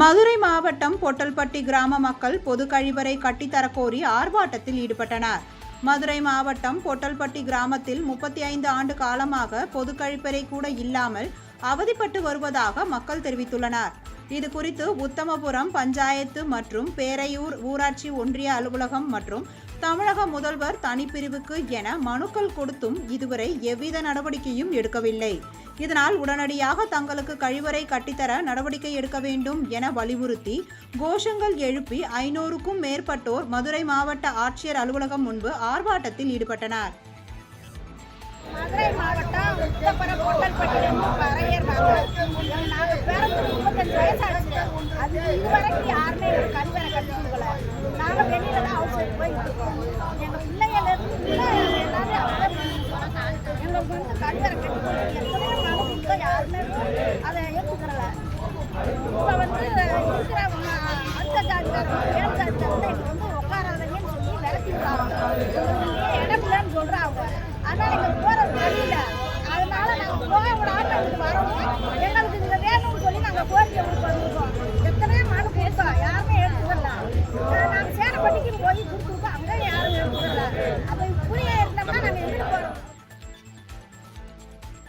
மதுரை மாவட்டம் பொட்டல்பட்டி கிராம மக்கள் பொது கழிவறை கட்டித்தரக்கோரி ஆர்ப்பாட்டத்தில் ஈடுபட்டனர். மதுரை மாவட்டம் பொட்டல்பட்டி கிராமத்தில் முப்பத்தி ஐந்து ஆண்டு காலமாக பொது கழிப்பறை கூட இல்லாமல் அவதிப்பட்டு வருவதாக மக்கள் தெரிவித்துள்ளனர். இது குறித்து உத்தமபுரம் பஞ்சாயத்து மற்றும் பேரையூர் ஊராட்சி ஒன்றிய அலுவலகம் மற்றும் தமிழக முதல்வர் தனிப்பிரிவுக்கு என மனுக்கள் கொடுத்தும் இதுவரை எவ்வித நடவடிக்கையும் எடுக்கவில்லை. இதனால் உடனடியாக தங்களுக்கு கழிவறை கட்டித்தர நடவடிக்கை எடுக்க வேண்டும் என வலியுறுத்தி கோஷங்கள் எழுப்பி ஐநூறுக்கும் மேற்பட்டோர் மதுரை மாவட்ட ஆட்சியர் அலுவலகம் முன்பு ஆர்ப்பாட்டத்தில் ஈடுபட்டனர். மதுரை மாவட்டம் உத்தப்பரம் பொட்டல்பட்டியிலிருந்து பறையர் நாங்கள் நாங்கள் பிறந்து முப்பத்தஞ்சு வயசாச்சு அது இதுவரைக்கும் யாருமே எங்களுக்கு கட்டி எத்தனையோ மனு கொடுத்தா யாருமே அதை ஏற்றுக்கிறல இப்போ வந்து இருக்கிற அடுத்த ஜாதிக்காரங்க